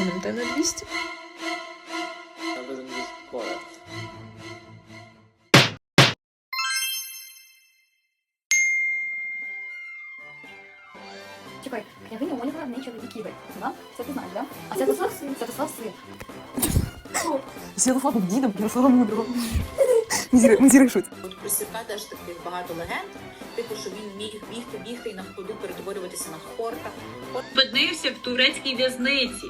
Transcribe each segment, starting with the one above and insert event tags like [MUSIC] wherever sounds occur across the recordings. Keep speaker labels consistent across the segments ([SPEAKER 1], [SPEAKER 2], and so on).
[SPEAKER 1] НМТ на 200.
[SPEAKER 2] без англійської.
[SPEAKER 3] Чекай, княгиня Ольга не чоловік Ігор. Да? Це ти знаєш, да? А Святослав син, Святослав син.
[SPEAKER 1] Святослав був дідом Ярослава Мудрого. Ми зірешуть.
[SPEAKER 4] От про Сірка теж таких багато легенд. Типу, що він міг бігти, бігти і на ходу перетворюватися на хорта.
[SPEAKER 5] Опинився в турецькій в'язниці.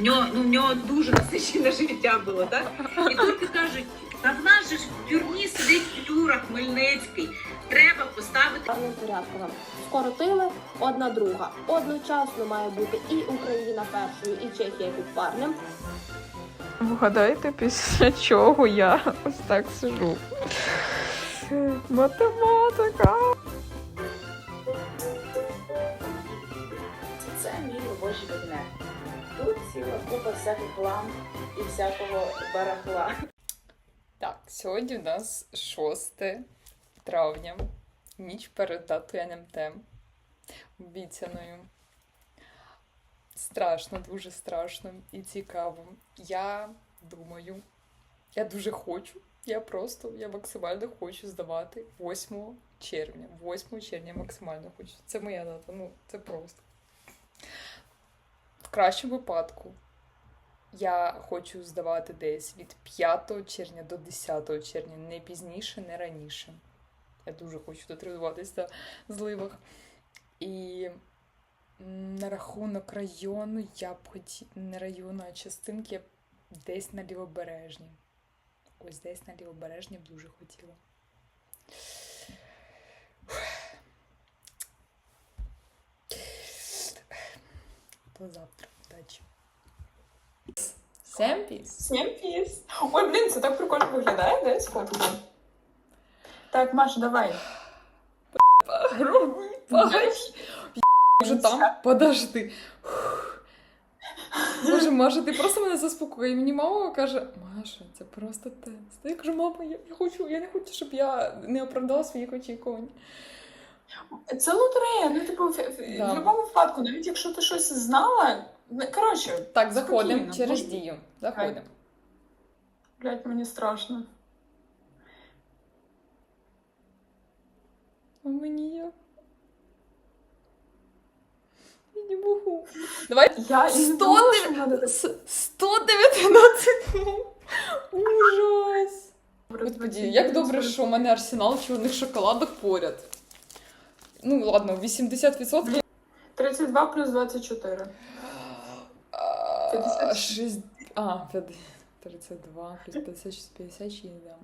[SPEAKER 5] В нього, ну, в нього дуже насичене життя було, так? І турки кажуть, та в нас же ж в тюрмі сидить Юра Хмельницький. Треба поставити
[SPEAKER 6] Парним порядком. Скоротили одна друга. Одночасно має бути і Україна першою, і Чехія підпарним.
[SPEAKER 1] Вгадайте, після чого я ось так сижу. Математика.
[SPEAKER 4] це мій робочий кабінет. Тут ціла купа всяких ламп і всякого барахла.
[SPEAKER 1] Так, сьогодні у нас 6 травня, ніч перед датою НМТ. Обіцяною. Страшно, дуже страшно і цікаво. Я думаю, я дуже хочу, я просто, я максимально хочу здавати 8 червня. 8 червня максимально хочу. Це моя дата, ну це просто. В кращому випадку я хочу здавати десь від 5 червня до 10 червня, не пізніше, не раніше. Я дуже хочу дотримуватись на зливах. І на рахунок району я б хотіла не району, а частинки десь на лівобережні. Ось десь на лівобережні б дуже хотіла. До завтра. Удачі. Семпіс.
[SPEAKER 7] Всім піс. Ой, блін, це так прикольно виглядає, да, сфоткати? Так, Маша, давай.
[SPEAKER 1] Пач. Вже там? Подожди. Боже, Маша, ти просто мене заспокоїв. Мені мама каже, Маша, це просто тест. Я кажу, мама, я, я хочу, я не хочу, щоб я не оправдала своїх очікувань.
[SPEAKER 7] Це лотерея, ну типу, в, в, будь-якому випадку, навіть якщо ти щось знала, коротше,
[SPEAKER 1] Так, заходимо через дію. Заходимо.
[SPEAKER 7] блядь, мені страшно.
[SPEAKER 1] А мені як? Я не можу. Давай.
[SPEAKER 7] Я і не
[SPEAKER 1] Сто
[SPEAKER 7] думала,
[SPEAKER 1] дев- [LAUGHS]
[SPEAKER 7] що в мене так-
[SPEAKER 1] С- 119. Ужас. Господи, як добре, що у мене арсенал чорних шоколадок поряд. Ну, ладно, 80%.
[SPEAKER 7] 32 плюс 24.
[SPEAKER 1] А,
[SPEAKER 7] 50.
[SPEAKER 1] шесть- А, п'ят- 32 плюс 56, 56, да.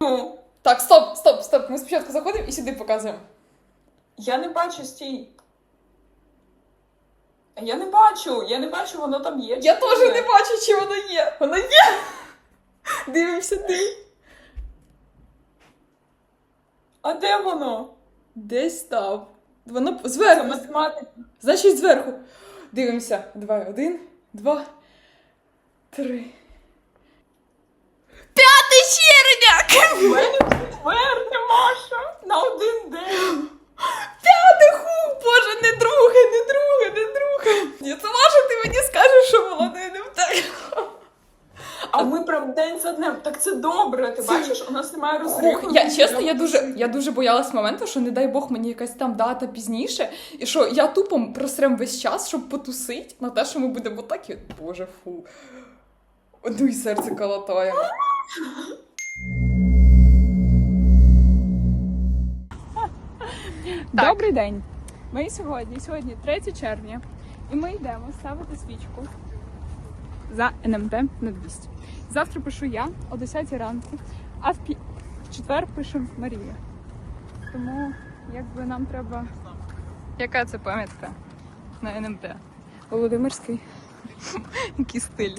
[SPEAKER 7] Ну,
[SPEAKER 1] Так, стоп, стоп, стоп. Ми спочатку заходимо і сюди показуємо.
[SPEAKER 7] я не бачу стій. Я не бачу, я не бачу, воно там є.
[SPEAKER 1] Я теж не бачу, чи воно є. Воно є. Дивимося, де.
[SPEAKER 7] А де воно?
[SPEAKER 1] Десь там. Воно зверху.
[SPEAKER 7] математика.
[SPEAKER 1] Значить, зверху. Дивимося. Давай, один, два, три. П'яте червня!
[SPEAKER 7] Четверте, Маша! На один день!
[SPEAKER 1] П'яте ху! Боже, не друге, не друге, не друге. Ні, це Маша, ти мені скажеш, що було не, не так.
[SPEAKER 7] А ми прям день за днем. Так це добре. Ти бачиш, у нас немає розриву.
[SPEAKER 1] Я чесно, я дуже, я дуже боялась моменту, що не дай Бог мені якась там дата пізніше, і що я тупо просрем весь час, щоб потусить на те, що ми будемо так і. Боже, фу. Ну і серце калатає. [LAUGHS]
[SPEAKER 8] Добрий день. Ми сьогодні, сьогодні 3 червня, і ми йдемо ставити свічку за НМТ на 200. Завтра пишу я о 10 ранку, а в, пі... в четвер пише Марія. Тому якби нам треба. Яка це пам'ятка на НМТ? Володимирський. Який стиль?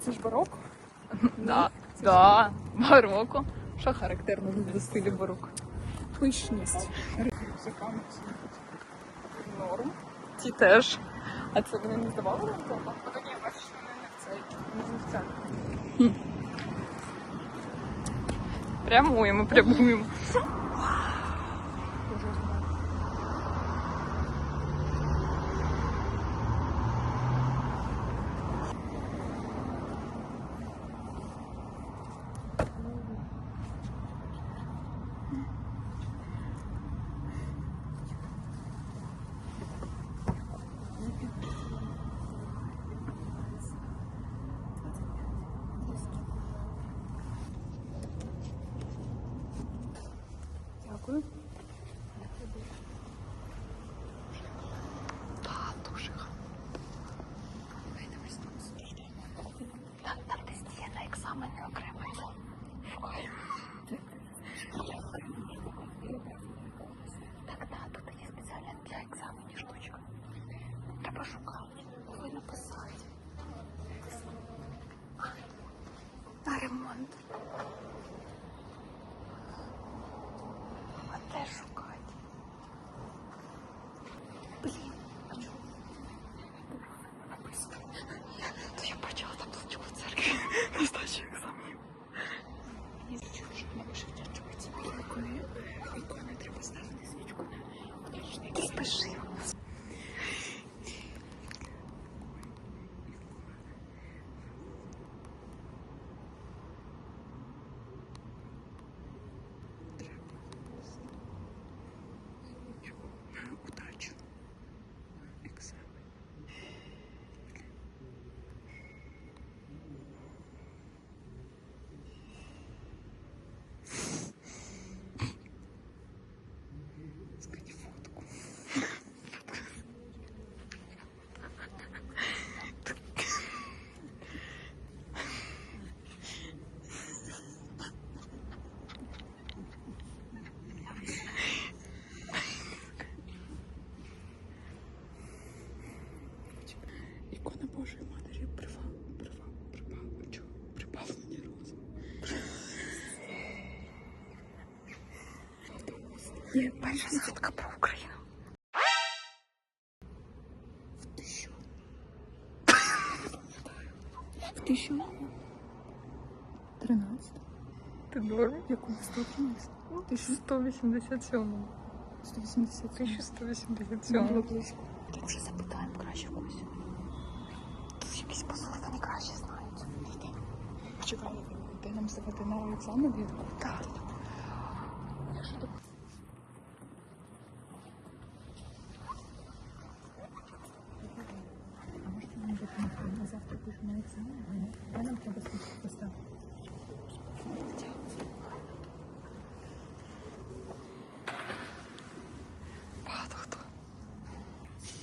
[SPEAKER 8] Це ж бароко? Да, да, бароко. Що характерно для стилю бароко? Пишність. Норм. Ті теж. А це вони не здавали нам дома? А ні, бачиш, вони не в цей. Не в цей. Прямуємо, прямуємо. Дякую.
[SPEAKER 3] Там десь є на екзамени окремо. Так, так, тут є спеціальна для екзаменів штучка. Треба шукати, коли написати. На ремонт. А де шукати? Блін, а чого? Написано. То я бачила там тут в церкві на здачі екзаменів. Мені зачув, що не вийшов чується. Коли ікони треба ставити свічку на вдячний. Спиши. Удачу. Екзамен. Скажи фотку. Ікона Божої Матері прива, прива, припала, чого? Прибавлення розуму. Є перша згадка про Україну. В тисячу. В тисячу. Тринадцять.
[SPEAKER 1] Ти норм?
[SPEAKER 3] Яку? 113? Тисячу
[SPEAKER 1] 187.
[SPEAKER 3] 187.
[SPEAKER 1] 1187.
[SPEAKER 3] Було близько. Так вже запитаємо краще когось. Тут якісь посули, вони краще знають.
[SPEAKER 8] Чекай, де нам здавати на? Я
[SPEAKER 3] Так.
[SPEAKER 8] а може нам допомогти? На завтра пишу на екзамен? А нам треба свічку поставити.
[SPEAKER 3] Багато хто.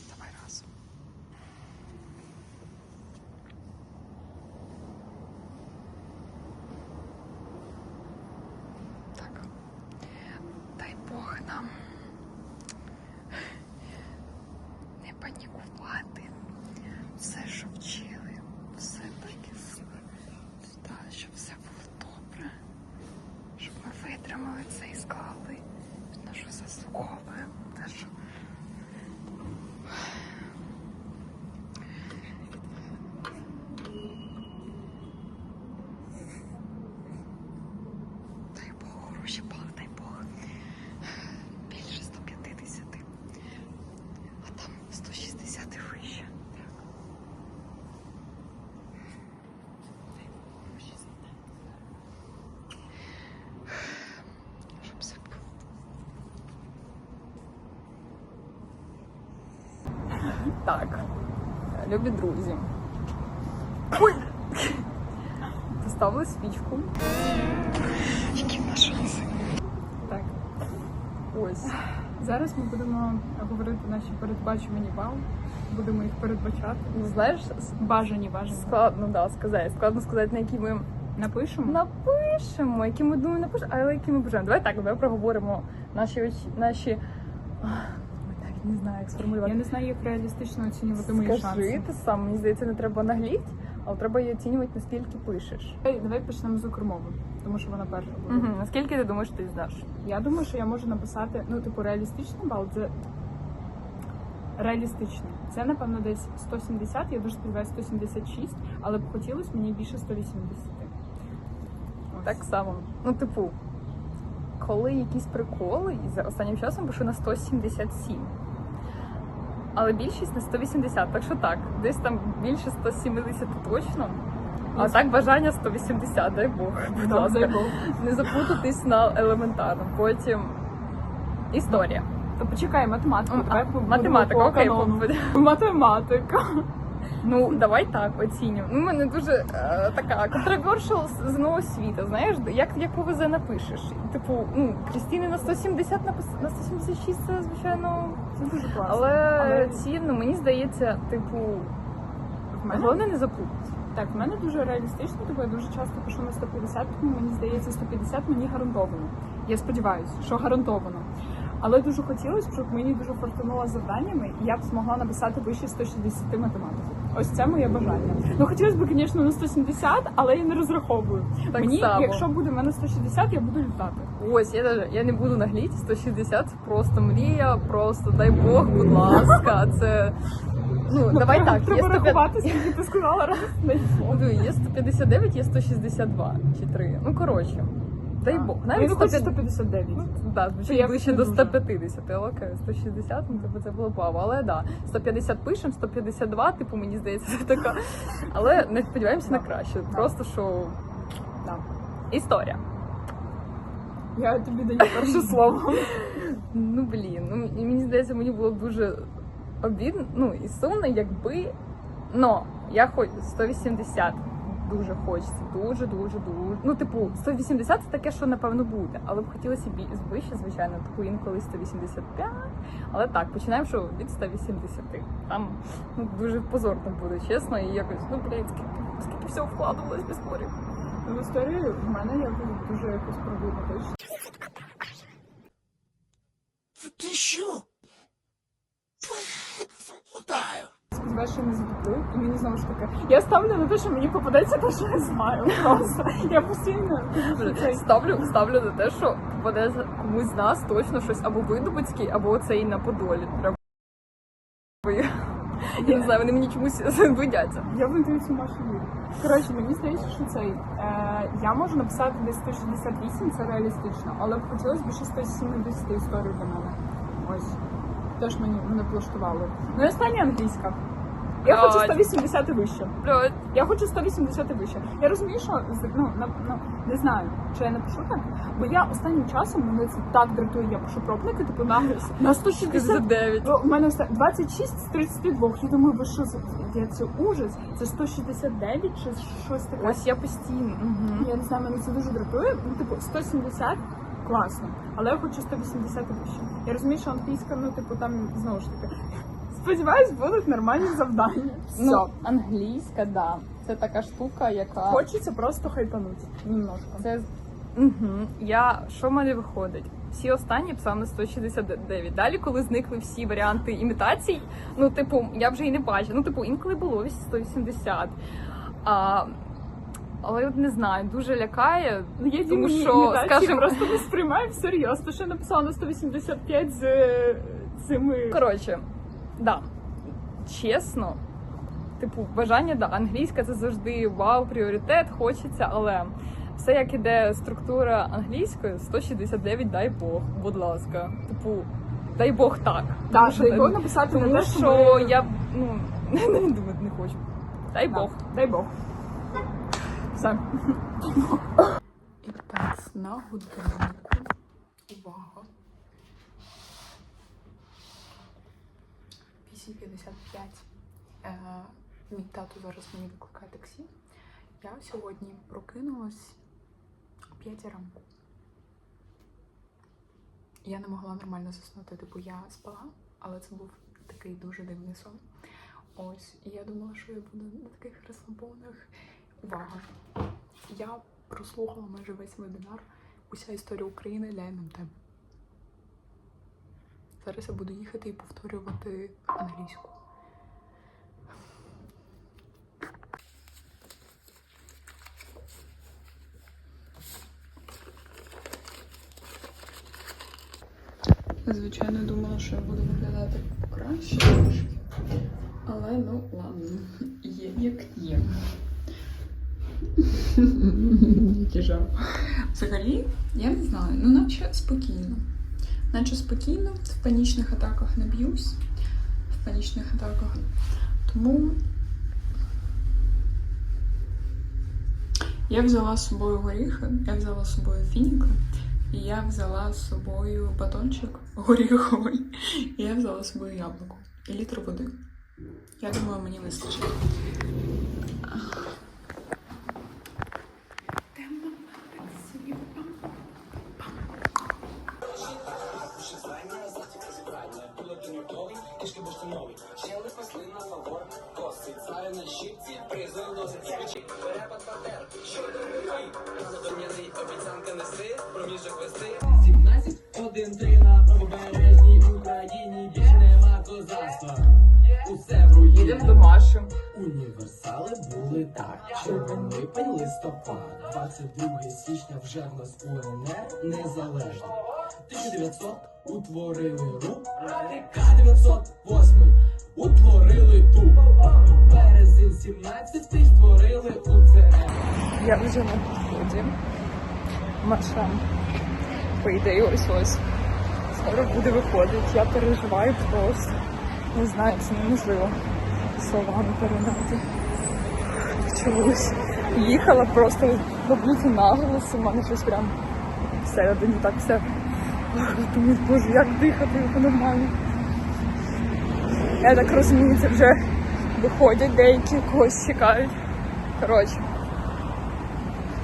[SPEAKER 3] Давай разом. Так. Дай Бог нам не панікувати. Все, що вчили, все таки так, щоб все було добре. Щоб ми витримали це і склали нашу заслуговуємо. Нашу Дай Бог, гроші пали, дай Бог. Більше 150. А там 160 і вище. Так. Дай Бог, гроші знайдемо. Щоб все було.
[SPEAKER 1] Так, любі друзі. Ой! Поставили свічку.
[SPEAKER 3] Які в нас шанси?
[SPEAKER 1] Так. Ось.
[SPEAKER 8] Зараз ми будемо говорити наші передбачувані бал. Будемо їх передбачати.
[SPEAKER 1] Ну, знаєш,
[SPEAKER 8] Бажані, бажані.
[SPEAKER 1] складно да, сказати. Складно сказати, на які ми
[SPEAKER 8] Напишемо?
[SPEAKER 1] напишемо, які ми думаємо напишемо, але які ми бажаємо. Давай так, давай проговоримо наші очі, наші. Ах, Ой, навіть не знаю, як сформулювати.
[SPEAKER 8] Я не знаю, як реалістично оцінювати мої
[SPEAKER 1] Скажи
[SPEAKER 8] шанси.
[SPEAKER 1] ти сам, мені здається, не треба нагліть, але треба її оцінювати, наскільки пишеш.
[SPEAKER 8] Давай, давай почнемо з укрмови, тому що вона перша буде.
[SPEAKER 1] Угу. Наскільки ти думаєш, ти здаш?
[SPEAKER 8] Я думаю, що я можу написати, ну, типу, реалістичний бал це реалістичний. Це, напевно, десь 170, я дуже сподіваюся, 176, але б хотілося мені більше 180. Ось.
[SPEAKER 1] Так само. Ну, типу, коли якісь приколи, і за останнім часом пишу на 177. Але більшість на 180, так що так, десь там більше 170 точно. А так бажання 180, дай Бог, будь
[SPEAKER 8] Да,
[SPEAKER 1] ласка.
[SPEAKER 8] дай Бог.
[SPEAKER 1] Не запутатись на елементарно. Потім історія.
[SPEAKER 8] То почекай, математику. Давай
[SPEAKER 1] математика, окей,
[SPEAKER 8] канону.
[SPEAKER 1] по-
[SPEAKER 8] Математика.
[SPEAKER 1] Ну, давай так оцінюємо. Ну, в мене дуже е, така controversial з нового світу. Знаєш, як, як повезе напишеш. Типу, ну, Крістіни на 170 напис... на 176 це, звичайно,
[SPEAKER 8] Це дуже класно.
[SPEAKER 1] але,
[SPEAKER 8] Але-
[SPEAKER 1] ці, ну, мені здається, типу,
[SPEAKER 8] мене
[SPEAKER 1] головне не заплутатися.
[SPEAKER 8] Так, в мене дуже реалістично, тобто я дуже часто пишу на 150, тому мені здається, 150 мені гарантовано. Я сподіваюся, що гарантовано. Але дуже хотілося, щоб мені дуже фортунуло завданнями, і я б змогла написати вище 160 математику. Ось це моє бажання. Ну хотілося б, звісно, на 170, але я не розраховую.
[SPEAKER 1] Так
[SPEAKER 8] мені,
[SPEAKER 1] само.
[SPEAKER 8] якщо буде в мене 160, я буду літати.
[SPEAKER 1] Ось, я, даже- я не буду нагліти, 160 це просто мрія, просто дай Бог, будь ласка, це. Ну, давай
[SPEAKER 8] треба,
[SPEAKER 1] так,
[SPEAKER 8] треба
[SPEAKER 1] 150
[SPEAKER 8] рахувати, скільки ти сказала раз.
[SPEAKER 1] Ну, є 159, є 162 чи 3. Ну, коротше, дай Бог. Навіть 150.
[SPEAKER 8] 159.
[SPEAKER 1] Ну, да, звучить
[SPEAKER 8] я
[SPEAKER 1] ближче до 150, але окей, 160, ну типу це було б Але да, 150 пишемо, 152, типу, мені здається, це така. Але не сподіваємося на краще. Просто що
[SPEAKER 8] Да.
[SPEAKER 1] історія.
[SPEAKER 8] Я тобі даю перше [LAUGHS] слово.
[SPEAKER 1] Ну блін, ну мені здається, мені було б дуже обідно, ну і сумно, якби. Но я хоч 180 дуже хочеться, дуже, дуже, дуже. Ну, типу, 180 це таке, що напевно буде, але б хотілося бі вище, звичайно, типу інколи 185. Але так, починаємо що від 180. Там ну дуже позорно буде, чесно, і якось, ну блядь, скільки, скільки всього вкладувалось в історію.
[SPEAKER 8] В історії в мене я дуже якось проблематична. Сподіваюся, що я не затоплю, і мені знову ж таки. Я ставлю на те, що мені попадеться те, що я знаю. Просто я постійно
[SPEAKER 1] Ставлю, ставлю на те, що попаде комусь з нас точно щось або видобицький, або оцей на Подолі. Треба. Я не знаю, вони мені чомусь [LAUGHS] видяться.
[SPEAKER 8] Я вийду цю вірю. Коротше, мені здається, що цей е, я можу написати десь 168, це реалістично, але б хотілося б ще 170 історій для мене. Ось. Теж мені мене влаштувало. Ну і остання англійська. Я хочу 180 і вище.
[SPEAKER 1] Блядь.
[SPEAKER 8] Я хочу 180 і вище. Я розумію, що ну, на, ну, не знаю, чи я напишу так, бо я останнім часом мене це так дратує, я пишу пробники, типу на, на 160
[SPEAKER 1] 59.
[SPEAKER 8] Ну, У мене все 26 з 32. Я думаю, ви що за я це ужас? Це 169 чи щось таке?
[SPEAKER 1] Ось я постійно. Угу.
[SPEAKER 8] Я не знаю, мене це дуже дратує. Ну, типу, 170 класно, але я хочу 180 і вище. Я розумію, що англійська, ну, типу, там знову ж таки. Сподіваюсь, будуть нормальні завдання. Все.
[SPEAKER 1] Ну, англійська, да. Це така штука, яка.
[SPEAKER 8] Хочеться просто хайпанути немножко.
[SPEAKER 1] Це угу. я що в мене виходить? Всі останні на 169. Далі, коли зникли всі варіанти імітацій, ну, типу, я вже і не бачу. Ну, типу, інколи було 180. А, але от не знаю, дуже лякає.
[SPEAKER 8] Ну, я
[SPEAKER 1] Тому що, скажем-
[SPEAKER 8] просто не сприймаю всерйоз. То, що я написала на 185 з е, цими.
[SPEAKER 1] Коротше, да. Чесно, типу, бажання, да, англійська це завжди вау, пріоритет, хочеться, але все, як іде структура англійської, 169, дай Бог, будь ласка. Типу, дай Бог так. Що,
[SPEAKER 8] дай Бог написати
[SPEAKER 1] тому
[SPEAKER 8] на те,
[SPEAKER 1] що
[SPEAKER 8] ми-
[SPEAKER 1] я ну, не, [LAUGHS] не думати не хочу. Дай
[SPEAKER 8] Да,
[SPEAKER 1] Бог.
[SPEAKER 8] Дай Бог. Все. [LAUGHS]
[SPEAKER 9] І так, на годиннику. Увага. 8.55. Е, мій тато зараз мені викликає таксі. Я сьогодні прокинулась о 5 ранку. Я не могла нормально заснути, типу я спала, але це був такий дуже дивний сон. Ось, і я думала, що я буду на таких розслабоних. Увага! Я прослухала майже весь вебінар Уся історія України для НМТ. Зараз я буду їхати і повторювати англійську. Звичайно, думала, що я буду виглядати краще. Але ну ладно, є як є. Взагалі, я не знаю, ну наче спокійно. Наче спокійно, панічних атаках не б'юсь. В панічних атаках. Тому я взяла з собою горіхи, я взяла з собою фініки, і я взяла з собою батончик горіховий, і я взяла з собою яблуко і літр води.
[SPEAKER 4] Я думаю, мені вистачить.
[SPEAKER 10] Липень, листопад. 22 січня вже в нас УНР незалежно. 1900 утворили рух. Радика 908 утворили ту. Березень 17 створили УЦР.
[SPEAKER 8] Я вже на підході. Маша. По ідеї, ось ось. Скоро буде виходити. Я переживаю просто. Не знаю, це неможливо словами передати. Почалось. Їхала просто баблюці наголос, у мене щось прям всередині так все. Думаю, боже, як дихати нормально. Я так розумію, це вже виходять деякі когось чекають. Коротше.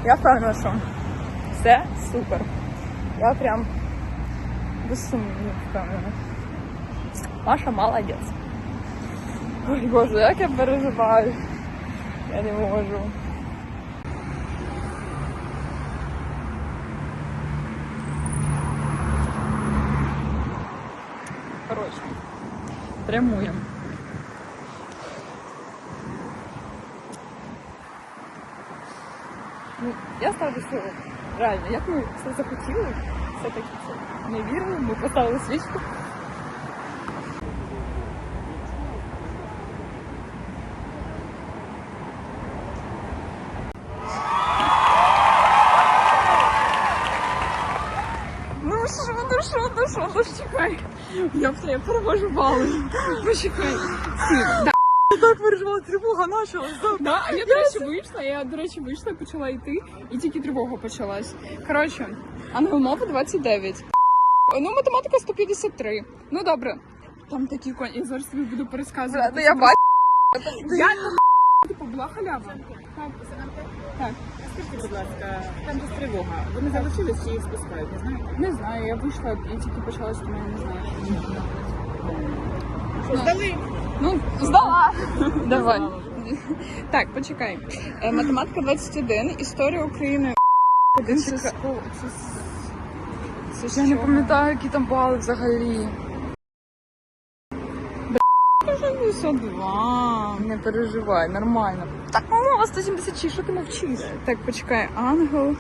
[SPEAKER 8] Я впевнена, що все супер. Я прям без сумнівів впевнена. Маша молодець. Ой, боже, як я переживаю. Я не можу. Коротше, прямуємо. Ну, я ставлю що реально, як ми все захотіли, все таки це не вірили, ми поставили свічку. Ну що, ну що, ну що, ну чекай. Я перевожу бали. Почекай. Да. Так переживала, тривога почалась. Да, а я, до речі, вийшла, я, до речі, вийшла, почала йти, і тільки тривога почалась. Коротше, ангелмова 29. Ну, математика 153. Ну, добре. Там такі коні, я зараз тобі буду пересказувати.
[SPEAKER 1] Я бачу.
[SPEAKER 8] Я була халява. Так, так.
[SPEAKER 4] Скажіть, будь ласка, там же тривога. Вони залишились чи їх спускають, не знаєте?
[SPEAKER 8] Не знаю, я вийшла і тільки почалась, тому я не знаю.
[SPEAKER 4] Що, здали?
[SPEAKER 8] Ну, здала. Давай. Так, почекай. Е, Математика 21, історія України. Це, це, це, це
[SPEAKER 1] Я не пам'ятаю, які там бали взагалі.
[SPEAKER 8] Вже 52.
[SPEAKER 1] Не переживай, нормально. Так, мама, 176, що ти мовчиш?
[SPEAKER 8] Так, почекай, ангел.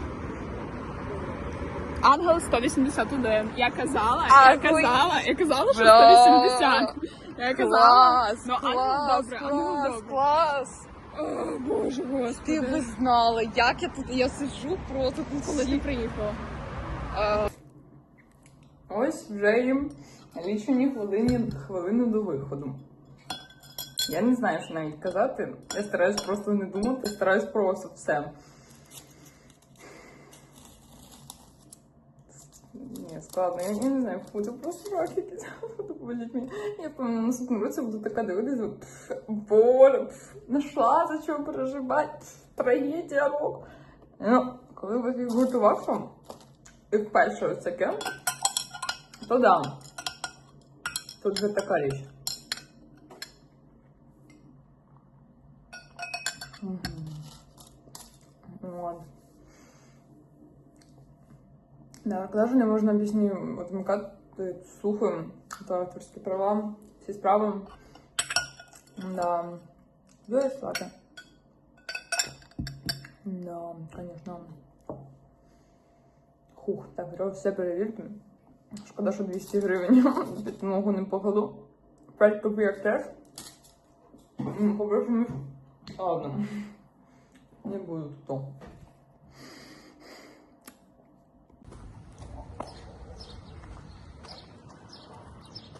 [SPEAKER 8] Ангел 181. Я казала, я казала, я казала, що
[SPEAKER 1] Бля.
[SPEAKER 8] 180. Я казала.
[SPEAKER 1] Клас,
[SPEAKER 8] Ну, ангел
[SPEAKER 1] клас,
[SPEAKER 8] добре, ангел
[SPEAKER 1] клас,
[SPEAKER 8] добре.
[SPEAKER 1] клас.
[SPEAKER 8] О, Боже, господи.
[SPEAKER 1] Ти би знала, як я тут, я сиджу просто тут
[SPEAKER 8] Коли ти приїхала?
[SPEAKER 1] Ось вже їм лічені хвилини, хвилини до виходу. Я не знаю, що навіть казати. Я стараюсь просто не думати, стараюсь просто все. Ні, складно, я, я не знаю, буду просто рак якийсь [LAUGHS] буду боліть мені. Я певно наступному році буду така дивитися, пф, нашла за чого переживати, трагедія. ну. Ну, коли ви готувався, і вперше ось таке, то да. Тут же така річ. Мгм. Вот. Да, коли ж не можна пісні вмикати слухаємо та авторські права, всі справи. Да. Дуже слати. Да, конечно. Хух, так, треба все перевірити. Шкода, що 200 гривень під ногу не покладу. 5 копійок теж. М, Ладно. Не буду то.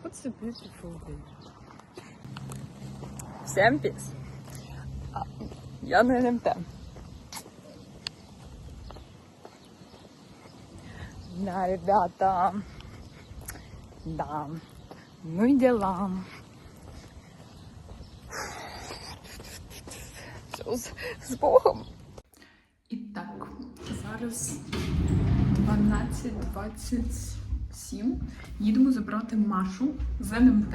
[SPEAKER 1] What's a beautiful day? Всем піс. А, Я на НМТ. Да, ребята. Да. Ну и дела. З, з Богом.
[SPEAKER 8] І так, зараз 12.27. Їдемо забрати Машу з НМТ.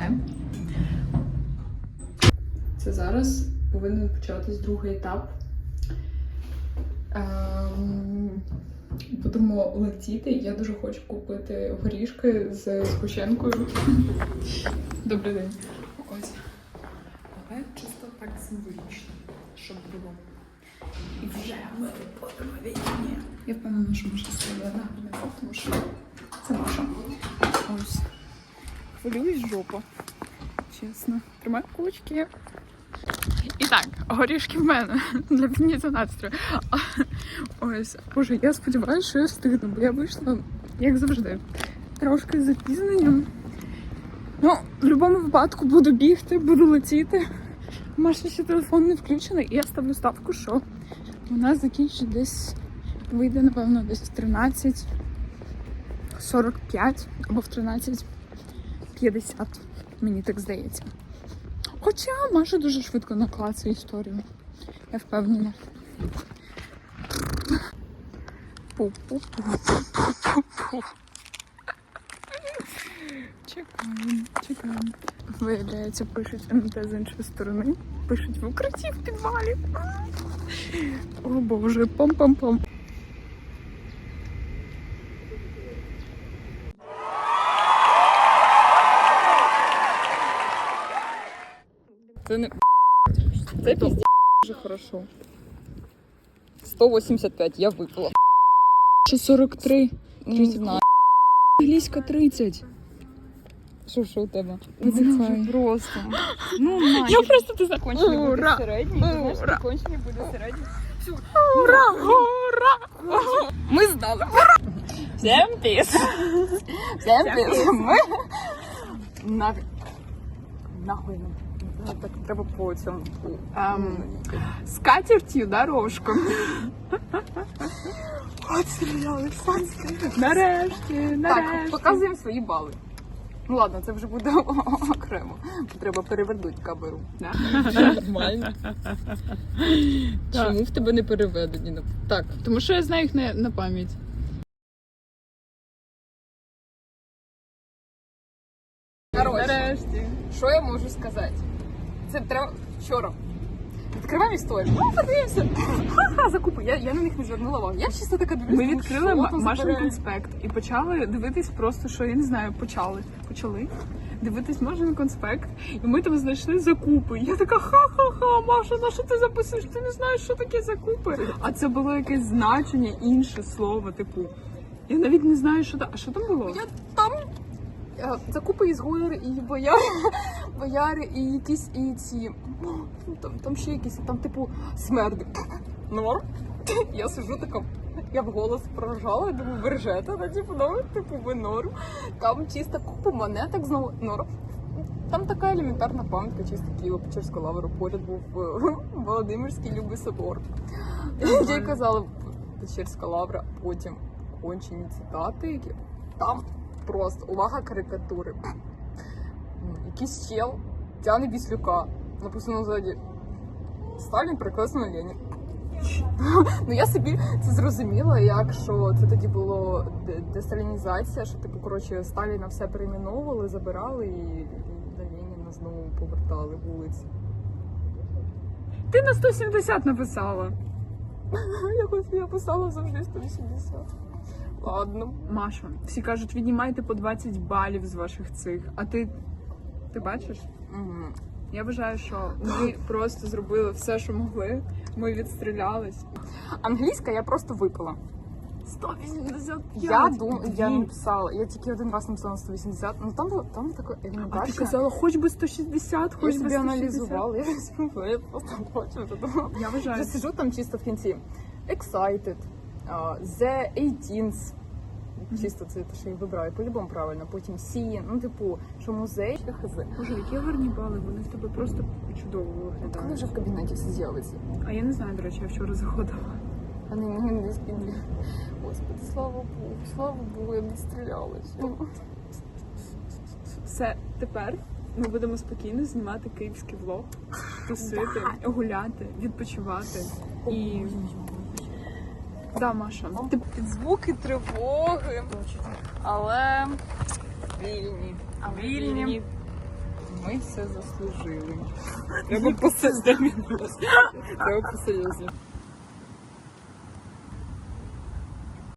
[SPEAKER 8] Це зараз повинен початись другий етап. Ем, Будемо летіти. Я дуже хочу купити горішки з згущенкою. Добрий день. Ось. Але чисто так символічно, щоб було. І вже ми будемо вічні. Я впевнена, що Маша гарне фото, тому що це Маша. Ось. Хвилююсь жопа. Чесно. Тримаю кулачки. І так, горішки в мене для підняття настрою. Ось, боже, я сподіваюся, що я встигну, бо я вийшла, як завжди, трошки з запізненням. Ну, в будь-якому випадку буду бігти, буду летіти. У ще телефон не включений, і я ставлю ставку, що вона закінчить десь, вийде, напевно, десь в 13.45 або в 13.50, мені так здається. Хоча Маша дуже швидко наклацає історію. Я впевнена. Чекаємо, чекаємо. Виявляється, пишуть МТ з іншої сторони. Пишуть в укритті в підвалі. О боже, пам-пам-пам. Це не це пізді дуже хорошо.
[SPEAKER 1] 185, я випила.
[SPEAKER 8] Ще 43.
[SPEAKER 1] Не знаю.
[SPEAKER 8] Англійська 30.
[SPEAKER 1] Що, що у тебе?
[SPEAKER 8] Видихай.
[SPEAKER 1] Просто. [GASPS]
[SPEAKER 8] Ну, Я просто ти закончила. Ура!
[SPEAKER 1] середній,
[SPEAKER 8] Ура!
[SPEAKER 1] закінчення буде середній.
[SPEAKER 8] Ура! Ура!
[SPEAKER 1] Ми здали. Всем піс. Всем піс. Ми на... Нахуй. Ну, Так треба по цьому.
[SPEAKER 8] Ем, З катертю дорожку.
[SPEAKER 1] От от стріляли.
[SPEAKER 8] Нарешті,
[SPEAKER 1] Так,
[SPEAKER 8] нарешті.
[SPEAKER 1] показуємо свої бали. Ну ладно, це вже буде [LAUGHS] окремо. Треба перевернути камеру. Нормально. [LAUGHS] Чому в тебе не переведені? Так,
[SPEAKER 8] Тому що я знаю їх не на пам'ять.
[SPEAKER 1] коротше,
[SPEAKER 8] Нарешті.
[SPEAKER 1] що я можу сказати? Це треба вчора. Відкриваємо історію. Ну, подивимося. Ха-ха, закупи. Я, я на них не звернула увагу. Я чисто така дивлюсь.
[SPEAKER 8] Ми відкрили Машин конспект і почали дивитись просто, що я не знаю, почали. Почали дивитись Машин конспект, і ми там знайшли закупи. Я така ха-ха-ха, Маша, на що ти записуєш? Ти не знаєш, що таке закупи? А це було якесь значення, інше слово, типу. Я навіть не знаю, що там. А що там було?
[SPEAKER 1] Я там е, закупи ізгоїри і бояри, бояри і якісь і ці. Там, там ще якісь, там, типу, смерди. Норм. Я сижу така. Я в голос проржала, думаю, ви ржете, ну, типу, ну, типу, ви норм. Там чисто купа монеток знову норм. Там така елементарна пам'ятка, чисто Києво-Печерську лавру. Поряд був е, Володимирський Любий собор. Я казала, Печерська лавра, потім кончені цитати, які там просто увага карикатури. Якийсь чел тяне біслюка. Написано ззаді Сталін прикреслено Ленін. Ну я собі це зрозуміла, як що це тоді було десталінізація, що типу коротше Сталіна все перейменовували, забирали і до Леніна знову повертали вулиці.
[SPEAKER 8] Ти на 170 написала. [LAUGHS]
[SPEAKER 1] Якось я писала завжди 180. Ладно.
[SPEAKER 8] Маша, всі кажуть, віднімайте по 20 балів з ваших цих. А ти. Ти бачиш? Я вважаю, що ми просто зробили все, що могли. Ми відстрілялись.
[SPEAKER 1] Англійська я просто випила.
[SPEAKER 8] 185!
[SPEAKER 1] Я думаю, я
[SPEAKER 8] Блін.
[SPEAKER 1] написала, я тільки один раз написала 180, ну там було там таке
[SPEAKER 8] А ти
[SPEAKER 1] елементарне.
[SPEAKER 8] казала, хоч би 160,
[SPEAKER 1] я
[SPEAKER 8] хоч би
[SPEAKER 1] собі
[SPEAKER 8] 160.
[SPEAKER 1] аналізувала, я, я просто хочу. тому
[SPEAKER 8] Я вважаю.
[SPEAKER 1] Вже сижу там чисто в кінці. Excited, а, The 18 Чисто це те, що я вибираю, по-любому правильно. Потім Seen, ну типу, що музей, що хз.
[SPEAKER 8] Боже, які гарні бали, вони в тебе просто чудово
[SPEAKER 1] Коли
[SPEAKER 8] виглядають.
[SPEAKER 1] вже в кабінеті все з'явиться?
[SPEAKER 8] А я не знаю, до речі, я вчора заходила.
[SPEAKER 1] А не мені не спідлі. Господи, слава Богу, слава Богу, я не стрілялась.
[SPEAKER 8] Все, тепер
[SPEAKER 1] ми будемо спокійно знімати київський влог, тусити, гуляти, відпочивати і. Да, Маша. Ти під звуки тривоги, але вільні. Вільні. Ми все заслужили. [LAUGHS] Треба посерйозні. Треба посидіти.